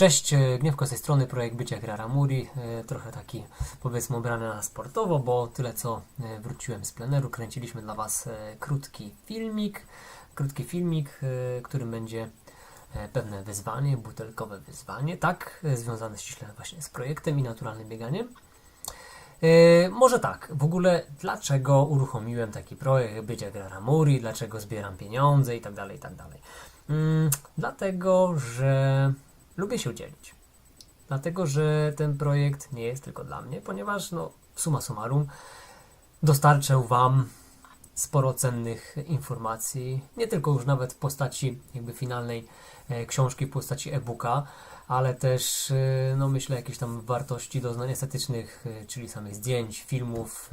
Cześć, e, Gniewko z tej strony, projekt Bycia Grara Muri, e, trochę taki powiedzmy ubrany na sportowo, bo tyle co e, wróciłem z pleneru, kręciliśmy dla Was krótki filmik, krótki filmik, którym będzie pewne wyzwanie, butelkowe wyzwanie, tak, związane ściśle właśnie z projektem i naturalnym bieganiem. Może tak, w ogóle dlaczego uruchomiłem taki projekt Bycia Grara Muri, dlaczego zbieram pieniądze i tak dalej, i tak dalej. Mm, dlatego, że lubię się dzielić. Dlatego, że ten projekt nie jest tylko dla mnie, ponieważ no, summa summarum dostarczę Wam sporo cennych informacji, nie tylko już nawet w postaci jakby finalnej e, książki, w postaci e-booka, ale też e, no myślę jakichś tam wartości doznań estetycznych, e, czyli samych zdjęć, filmów,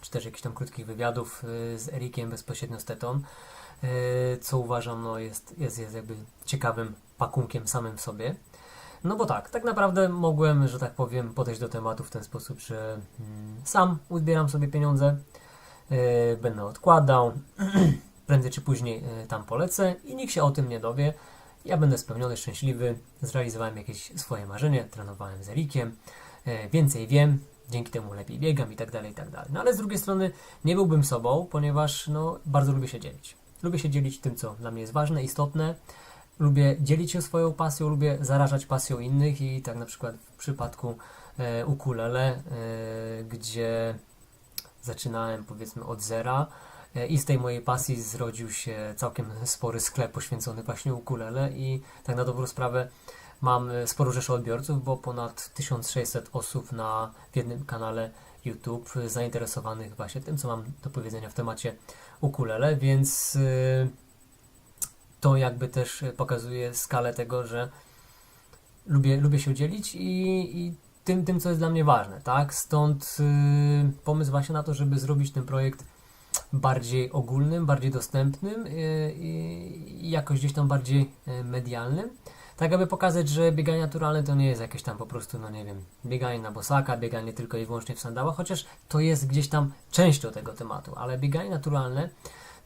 czy też jakichś tam krótkich wywiadów z Erikiem bezpośrednio z Tetą, co uważam no jest, jest, jest jakby ciekawym pakunkiem samym w sobie. No bo tak, tak naprawdę mogłem, że tak powiem, podejść do tematu w ten sposób, że mm, sam uzbieram sobie pieniądze, e, będę odkładał, prędzej czy później e, tam polecę i nikt się o tym nie dowie. Ja będę spełniony, szczęśliwy, zrealizowałem jakieś swoje marzenie, trenowałem z Erikiem, e, więcej wiem, dzięki temu lepiej biegam i tak dalej, i tak dalej. No ale z drugiej strony nie byłbym sobą, ponieważ no, bardzo lubię się dzielić. Lubię się dzielić tym, co dla mnie jest ważne, istotne, lubię dzielić się swoją pasją, lubię zarażać pasją innych i tak na przykład w przypadku e, ukulele, e, gdzie zaczynałem powiedzmy od zera e, i z tej mojej pasji zrodził się całkiem spory sklep poświęcony właśnie ukulele i tak na dobrą sprawę mam e, sporo rzeszy odbiorców, bo ponad 1600 osób na w jednym kanale YouTube e, zainteresowanych właśnie tym, co mam do powiedzenia w temacie ukulele, więc e, to jakby też e, pokazuje skalę tego, że lubię, lubię się dzielić i, i tym, tym, co jest dla mnie ważne, tak? Stąd y, pomysł właśnie na to, żeby zrobić ten projekt bardziej ogólnym, bardziej dostępnym y, i jakoś gdzieś tam bardziej y, medialnym. Tak, aby pokazać, że bieganie naturalne to nie jest jakieś tam po prostu, no nie wiem, bieganie na bosaka, bieganie tylko i wyłącznie w sandałach, chociaż to jest gdzieś tam częścią tego tematu, ale bieganie naturalne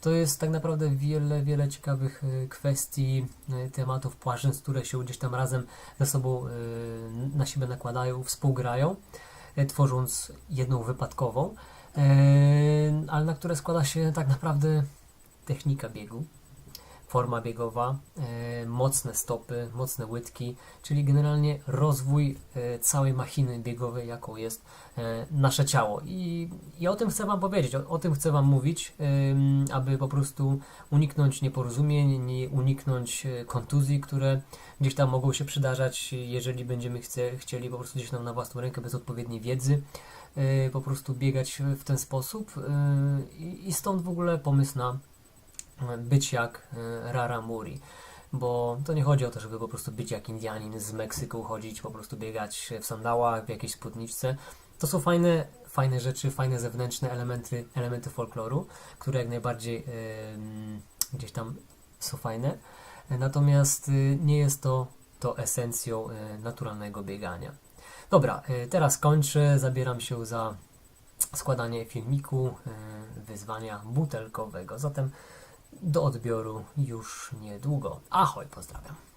to jest tak naprawdę wiele, wiele ciekawych y, kwestii, y, tematów, płaszczyzn, które się gdzieś tam razem ze sobą y, na siebie nakładają, współgrają, tworząc jedną wypadkową, ale na które składa się tak naprawdę technika biegu, forma biegowa, mocne stopy, mocne łydki, czyli generalnie rozwój e, całej machiny biegowej, jaką jest e, nasze ciało. I, o tym chcę Wam powiedzieć, o, o tym chcę Wam mówić, aby po prostu uniknąć nieporozumień, nie uniknąć e, kontuzji, które gdzieś tam mogą się przydarzać, jeżeli będziemy chce, chcieli po prostu gdzieś tam na własną rękę, bez odpowiedniej wiedzy, po prostu biegać w ten sposób. I, stąd w ogóle pomysł na być jak Rara Muri. Bo to nie chodzi o to, żeby po prostu być jak Indianin z Meksyku, chodzić, po prostu biegać w sandałach, w jakiejś spódniczce. To są fajne, fajne rzeczy, fajne zewnętrzne elementy, elementy folkloru, które jak najbardziej em, gdzieś tam są fajne. Natomiast y, nie jest to, to esencją e, naturalnego biegania. Dobra, e, teraz kończę, zabieram się za składanie filmiku e, wyzwania butelkowego. Zatem do odbioru już niedługo. Ahoj, pozdrawiam.